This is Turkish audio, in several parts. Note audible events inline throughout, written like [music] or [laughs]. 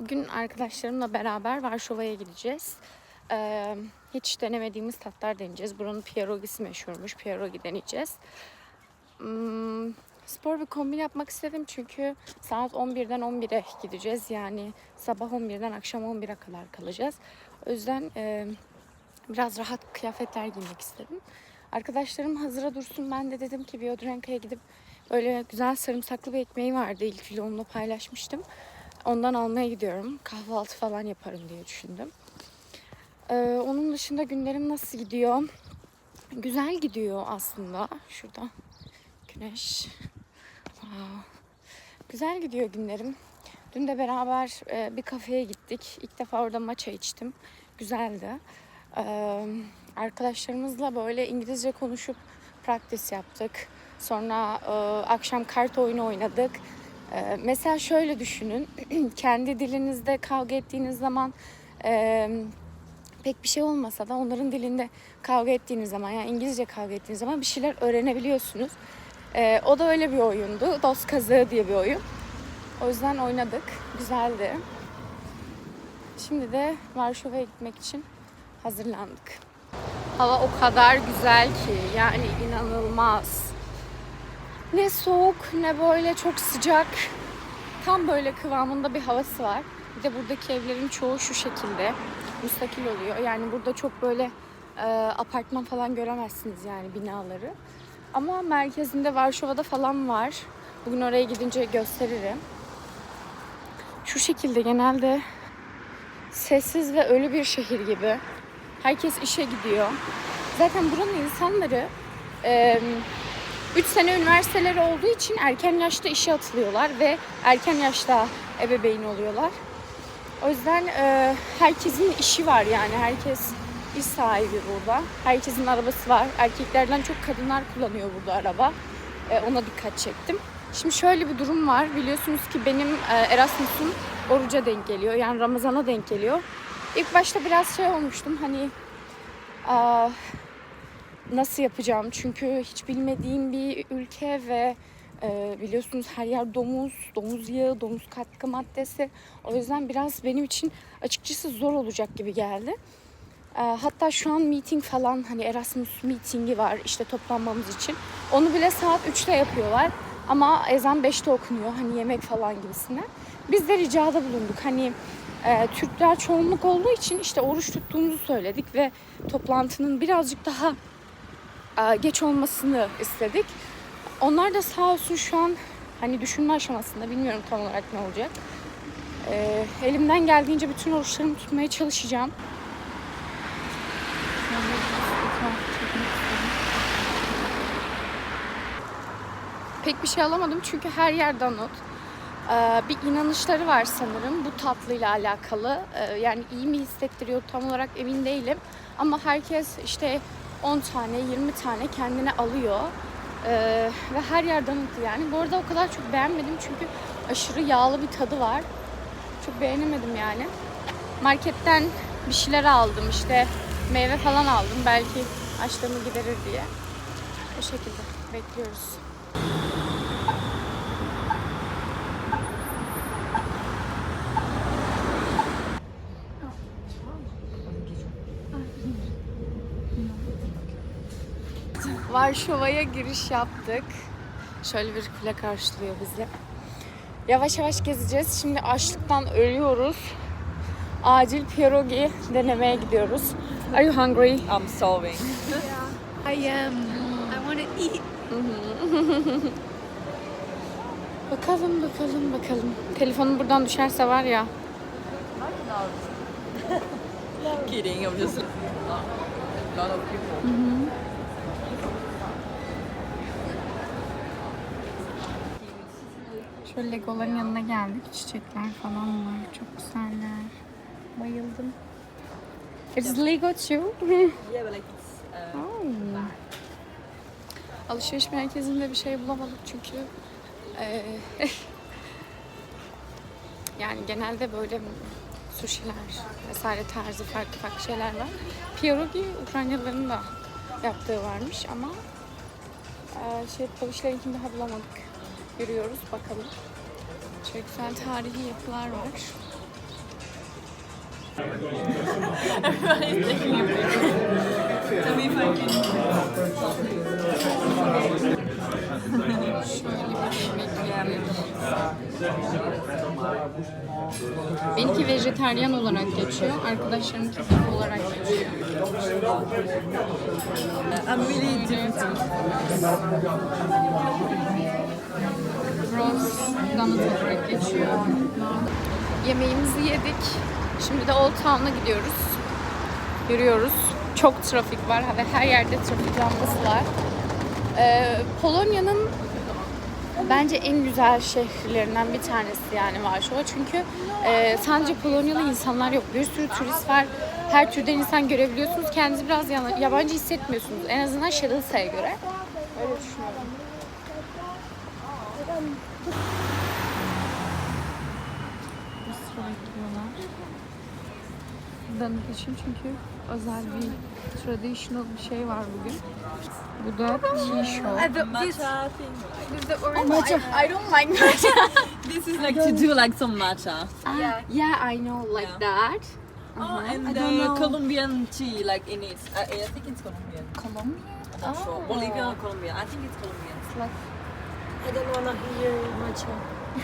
Bugün arkadaşlarımla beraber Varşova'ya gideceğiz. Ee, hiç denemediğimiz tatlar deneyeceğiz. Buranın pierogisi meşhurmuş. Pierogi deneyeceğiz. Hmm, spor bir kombin yapmak istedim çünkü saat 11'den 11'e gideceğiz. Yani sabah 11'den akşam 11'e kadar kalacağız. O yüzden e, biraz rahat kıyafetler giymek istedim. Arkadaşlarım hazıra dursun. Ben de dedim ki Biodrenka'ya gidip böyle güzel sarımsaklı bir ekmeği vardı. İlk vlogumda paylaşmıştım. Ondan almaya gidiyorum. Kahvaltı falan yaparım diye düşündüm. Ee, onun dışında günlerim nasıl gidiyor? Güzel gidiyor aslında. Şurada güneş. Wow. Güzel gidiyor günlerim. Dün de beraber e, bir kafeye gittik. İlk defa orada matcha içtim. Güzeldi. Ee, arkadaşlarımızla böyle İngilizce konuşup practice yaptık. Sonra e, akşam kart oyunu oynadık. Ee, mesela şöyle düşünün. [clears throat] Kendi dilinizde kavga ettiğiniz zaman pek bir şey olmasa da onların dilinde kavga ettiğiniz zaman yani İngilizce kavga ettiğiniz zaman bir şeyler öğrenebiliyorsunuz. O da öyle bir oyundu. Dost kazığı diye bir oyun. O yüzden oynadık. Güzeldi. Şimdi de Varşova'ya gitmek için hazırlandık. Hava o kadar güzel ki yani inanılmaz. Ne soğuk ne böyle çok sıcak. Tam böyle kıvamında bir havası var. Bir de buradaki evlerin çoğu şu şekilde. Müstakil oluyor. Yani burada çok böyle e, apartman falan göremezsiniz yani binaları. Ama merkezinde Varşova'da falan var. Bugün oraya gidince gösteririm. Şu şekilde genelde sessiz ve ölü bir şehir gibi. Herkes işe gidiyor. Zaten buranın insanları 3 sene üniversiteleri olduğu için erken yaşta işe atılıyorlar ve erken yaşta ebeveyn oluyorlar. O yüzden e, herkesin işi var yani. Herkes iş sahibi burada. Herkesin arabası var. Erkeklerden çok kadınlar kullanıyor burada araba. E, ona dikkat çektim. Şimdi şöyle bir durum var. Biliyorsunuz ki benim e, Erasmus'um oruca denk geliyor. Yani Ramazan'a denk geliyor. İlk başta biraz şey olmuştum hani aa, nasıl yapacağım? Çünkü hiç bilmediğim bir ülke ve e, biliyorsunuz her yer domuz, domuz yağı, domuz katkı maddesi. O yüzden biraz benim için açıkçası zor olacak gibi geldi. E, hatta şu an meeting falan hani Erasmus meetingi var işte toplanmamız için. Onu bile saat 3'te yapıyorlar. Ama ezan 5'te okunuyor hani yemek falan gibisinden. Biz de ricada bulunduk. Hani e, Türkler çoğunluk olduğu için işte oruç tuttuğumuzu söyledik ve toplantının birazcık daha geç olmasını istedik. Onlar da sağ olsun şu an hani düşünme aşamasında bilmiyorum tam olarak ne olacak. E, elimden geldiğince bütün oruçlarımı tutmaya çalışacağım. Pek bir şey alamadım çünkü her yer donut. Ee, bir inanışları var sanırım bu tatlıyla alakalı. Ee, yani iyi mi hissettiriyor tam olarak emin değilim. Ama herkes işte 10 tane 20 tane kendine alıyor. Ee, ve her yer donut yani. Bu arada o kadar çok beğenmedim çünkü aşırı yağlı bir tadı var. Çok beğenemedim yani. Marketten bir şeyler aldım işte meyve falan aldım belki açlığımı giderir diye. O şekilde bekliyoruz. Varşova'ya giriş yaptık. Şöyle bir kule karşılıyor bizi. Yavaş yavaş gezeceğiz. Şimdi açlıktan ölüyoruz. Acil pierogi denemeye gidiyoruz. Are you hungry? I'm solving. [laughs] I am. I want to eat. [laughs] Bakalım bakalım bakalım. Telefonum buradan düşerse var ya. Kidding, I'm just. A lot of people. Şöyle legoların yanına geldik. Çiçekler falan var. Çok güzeller. Bayıldım. It's Lego too. [laughs] Yeah, but like it's. Uh, Oh. Alışveriş merkezinde bir şey bulamadık çünkü eee, [laughs] yani genelde böyle sushi'ler vesaire tarzı farklı farklı şeyler var. Pierogi Ukraynalıların da yaptığı varmış ama eee şey Polişlerinkini daha bulamadık. Yürüyoruz bakalım. Şöyle güzel tarihi yapılar var. Everybody's taking a picture. Tell me if I can. Şöyle bir yemek yerleri. Benimki vejetaryen olarak geçiyor. Arkadaşlarımınki beef olarak geçiyor. I'm really different. Rose donut olarak geçiyor. Yemeğimizi yedik. Şimdi de Old Town'a gidiyoruz. Yürüyoruz. Çok trafik var ve her yerde trafik lambası var. Ee, Polonya'nın bence en güzel şehirlerinden bir tanesi yani Varşova. Çünkü e, sadece Polonyalı insanlar yok. Bir sürü turist var. Her türden insan görebiliyorsunuz. Kendinizi biraz yabancı hissetmiyorsunuz. En azından Şadılsa'ya göre. Öyle düşünüyorum. Danıt için çünkü özel bir traditional bir şey var bugün. Bu da tea show. Matcha thing. There's the orange. I, I don't like matcha. [laughs] This is like to do like some matcha. Ah, yeah, I know like Yeah. that. Oh, and I the don't know. Colombian tea, like in it. I, I think it's Colombian. Colombia? I'm not sure. Oh. Bolivian or Colombian. I think it's Colombian. I don't wanna hear matcha.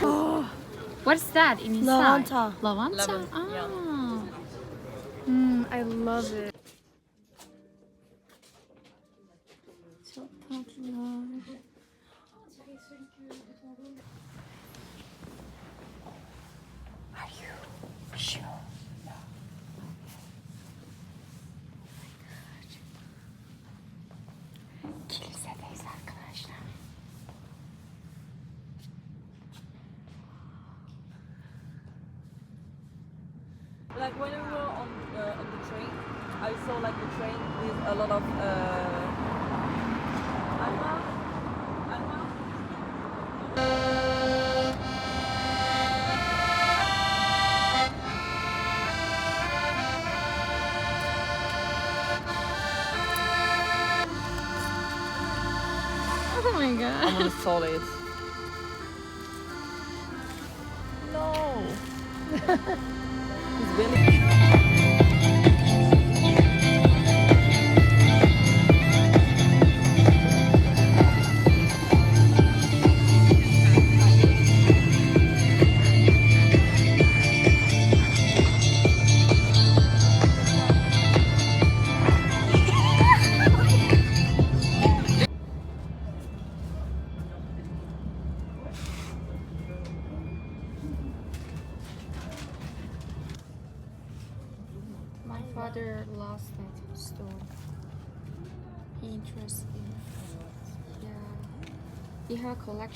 [gasps] What's that in inside? Lavanta. Lavanta? Lemon, ah. yeah. Mm, I love it. Are you sure? Like when we were on uh, on the train, I saw like the train with a lot of uh, Alma, Alma. Oh my god. I'm on the solid. [laughs] No. He's really.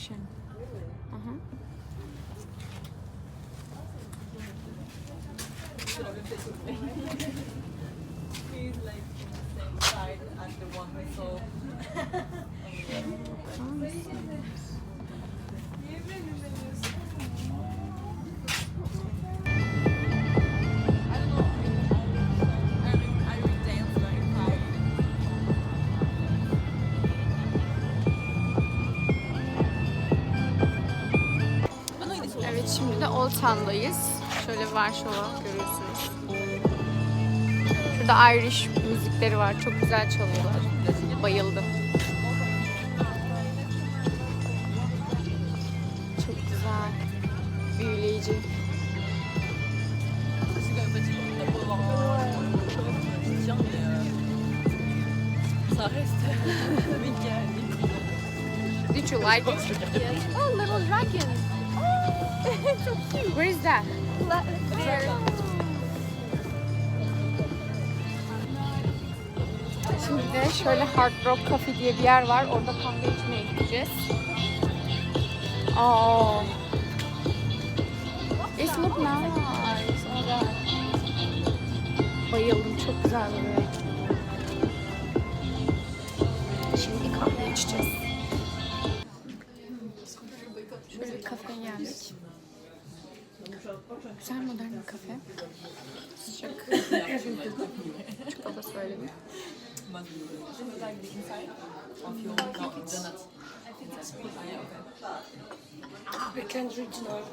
Collection. Uh huh. He's like the same side as the one we saw. [laughs] [laughs] şimdi de Old Town'dayız. Şöyle Varşova görüyorsunuz. Şurada Irish müzikleri var. Çok güzel çalıyorlar. Bayıldım. Çok güzel. Büyüleyici. Did you like it? Oh, little dragon. Where is that? Şimdi de şöyle Hard Rock Cafe diye bir yer var. Orada kahve içmeye gideceğiz. Aa. It look nice. Oh. Bayıldım. Çok güzel böyle. Şimdi kahve içeceğiz. Kafeye geldik. Güzel modern bir kafe. Sıcak. Çikolata söyledim. I can't reach now.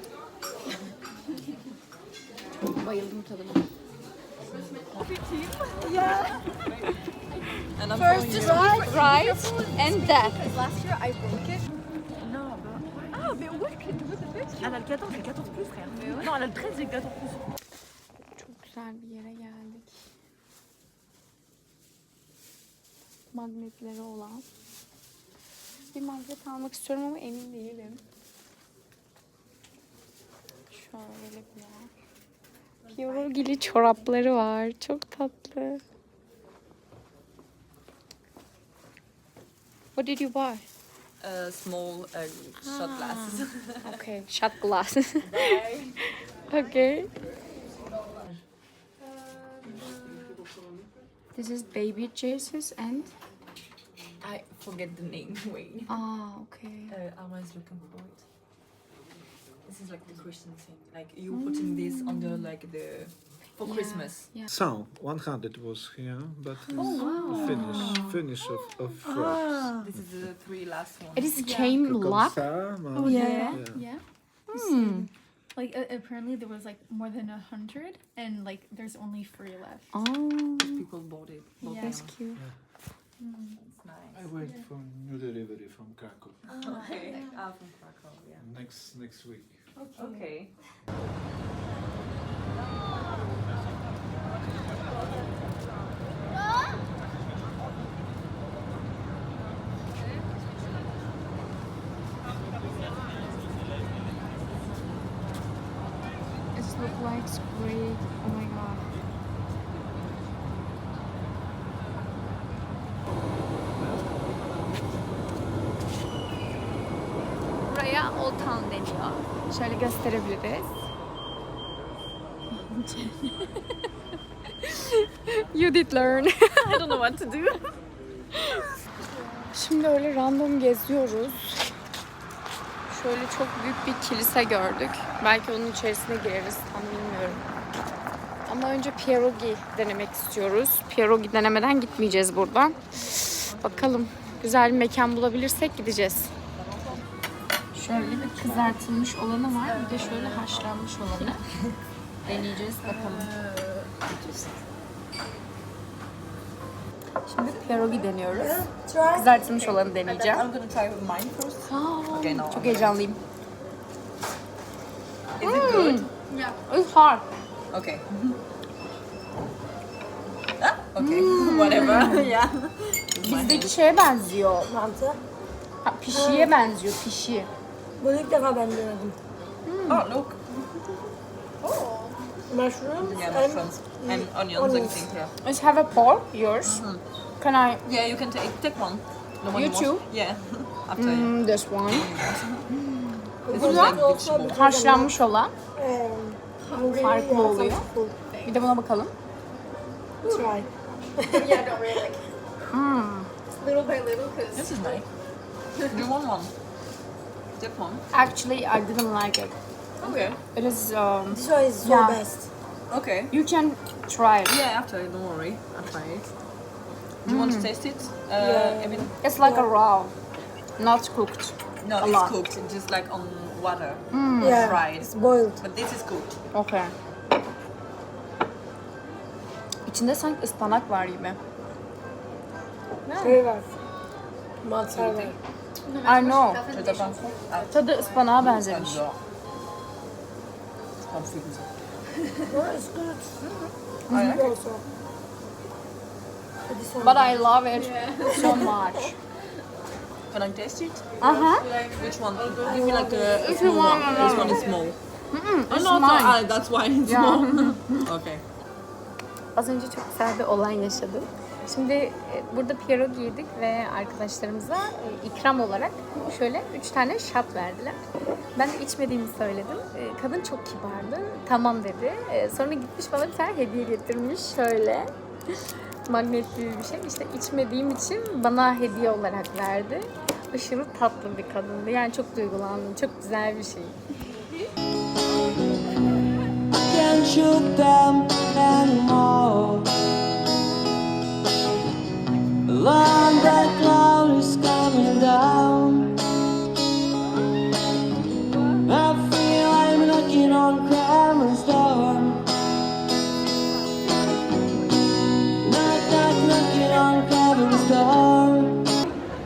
Bayıldım tadına. [laughs] And I'm First, just right, Right and. Because last year I broke it. Ah, Elle a le 14 et le 14 plus, frère. Non, elle a le 13 et le 14 plus. Çok güzel bir yere geldik. Magnetleri olan. Bir magnet almak istiyorum ama emin değilim. Şöyle bir yer. Piyorogili çorapları var. Çok tatlı. What did you buy? Uh, small uh, shot glasses. [laughs] Okay, shot glasses. okay. This is baby Jesus and I forget the name. [laughs] Wait. ah okay. Uh, I was looking for it. This is like the Christian thing. Like you putting this under like the for Yeah. Christmas. So, 100 was here, but wow. finish, finish of, of frogs. This is the three last ones. It is came Comme luck. Oh, yeah. Yeah. Yeah. Hmm. Like uh, apparently there was like more than a hundred, and like there's only three left. Oh, People bought it. Bought Yeah. them. that's cute. It's nice. I wait for new delivery from Krakow [laughs] Okay. Ah, from Krakow, yeah. next next week. Okay. It looks great. Oh my god. Buraya Old Town deniyor. Şöyle gösterebiliriz. [laughs] you did learn. [laughs] I don't know what to do. Şimdi öyle random geziyoruz. Şöyle çok büyük bir kilise gördük. Belki onun içerisine gireriz tam bilmiyorum. Ama önce pierogi denemek istiyoruz. Pierogi denemeden gitmeyeceğiz buradan. Bakalım güzel bir mekan bulabilirsek gideceğiz. Şöyle bir kızartılmış olanı var. Bir de şöyle haşlanmış olanı. Deneyeceğiz bakalım. Şimdi pierogi deniyoruz. Kızartılmış olanı deneyeceğim. I'm gonna try with mine first. Okay, no. Çok heyecanlıyım. Is it good? It's hard. Okay. [laughs] ah, okay. [laughs] Whatever. [laughs] yeah. Bizdeki şeye benziyor. Mantı. Ha, pişiye benziyor, pişi. Bunu ilk defa ben denedim. Oh, look. Mushrooms Yeah, and mushrooms and onions, onions. everything. Yeah. Let's have a pork, yours. Can I? Yeah, you can take take one. The one You want. too? Yeah. [laughs] After. Mm, this one. This is Güzel. like. Haşlanmış olan. um, Farklı oluyor. Bir de buna bakalım. Try. [laughs] yeah, don't really like Hmm. little by little because This is nice. Do you want one? Take one. Actually, I didn't like it. Okay. It is. Um, This one is so Yeah. best. Okay. you can try it. Yeah, after, don't worry. I'll try it. Do you want to taste it? Uh, Yeah. Emin? It's like a raw, not cooked. No, A it's lot. cooked, just like on water. Yeah, Fried. it's boiled. But this is cooked. Okay. İçinde sanki ıspanak var gibi. Şey var. Mantar var. I know. Je Tadı ıspanağa benzemiş. j'adore. C'est pas ça. İt's good. Good yeah? also. But one I love it so much. Can I taste it? Uh-huh. Which one? Give me like a, a small one. no, This one is small. It's Oh, no, mine. ah, that's why it's Yeah. small. [laughs] okay. Az önce çok güzel bir olay yaşadım. Şimdi e, burada pierogi yedik ve arkadaşlarımıza e, ikram olarak şöyle üç tane şat verdiler. Ben içmediğimi söyledim. E, Kadın çok kibardı. Tamam dedi. Sonra gitmiş bana bir tane hediye getirmiş şöyle. Magnet gibi bir şey. İşte içmediğim için bana hediye olarak verdi. Aşırı tatlı bir kadındı. Yani çok duygulandım. Çok güzel bir şey. can't shoot them anymore.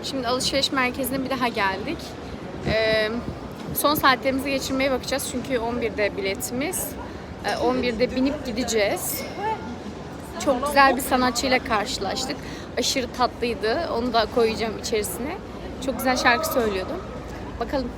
Şimdi alışveriş merkezine bir daha geldik. Ee, son saatlerimizi geçirmeye bakacağız çünkü 11'de biletimiz. 11'de binip gideceğiz. Çok güzel bir sanatçıyla karşılaştık aşırı tatlıydı. Onu da koyacağım içerisine. Çok güzel şarkı söylüyordum. Bakalım.